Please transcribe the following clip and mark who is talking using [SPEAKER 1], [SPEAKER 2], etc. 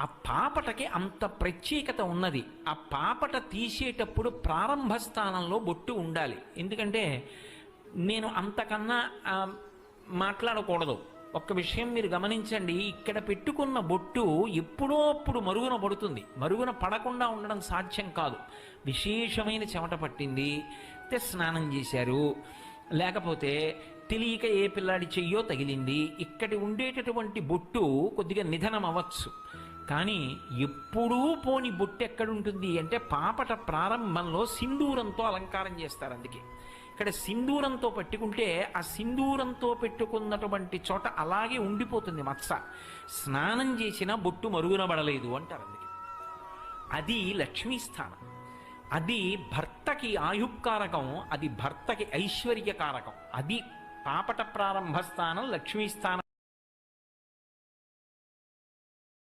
[SPEAKER 1] ఆ పాపటకి అంత ప్రత్యేకత ఉన్నది. ఆ పాపట తీసేటప్పుడు ప్రారంభ స్థానంలో బొట్టు ఉండాలి. ఎందుకంటే నేను అంతకన్నా మాట్లాడకూడదు. ఒక్క విషయం మీరు గమనించండి ఇక్కడ పెట్టుకున్న బొట్టు ఎప్పుడో అప్పుడు మరుగున పడుతుంది. మరుగున పడకుండా ఉండడం సాధ్యం కాదు. విశేషమైన చెమట పట్టింది. తె స్నానం చేశారు. లేకపోతే తెలియక ఏ పిల్లాడి చెయ్యో తగిలింది. ఇక్కడి ఉండేటటువంటి బొట్టు కొద్దిగా నిధనం అవ్వచ్చు కానీ ఎప్పుడూ పోని బొట్టు ఎక్కడుంటుంది అంటే పాపట ప్రారంభంలో సింధూరంతో అలంకారం చేస్తారు అందుకే. ఇక్కడ సింధూరంతో పెట్టుకుంటే ఆ సింధూరంతో పెట్టుకున్నటువంటి చోట అలాగే ఉండిపోతుంది మత్స. స్నానం చేసిన బొట్టు మరుగునబడలేదు అంటారు అందుకే. అది లక్ష్మీ స్థానం. అది భర్తకి ఆయుక్కారకం అది భర్తకి ఐశ్వర్యకారకం. అది పాపట ప్రారంభ స్థానం లక్ష్మీ స్థానం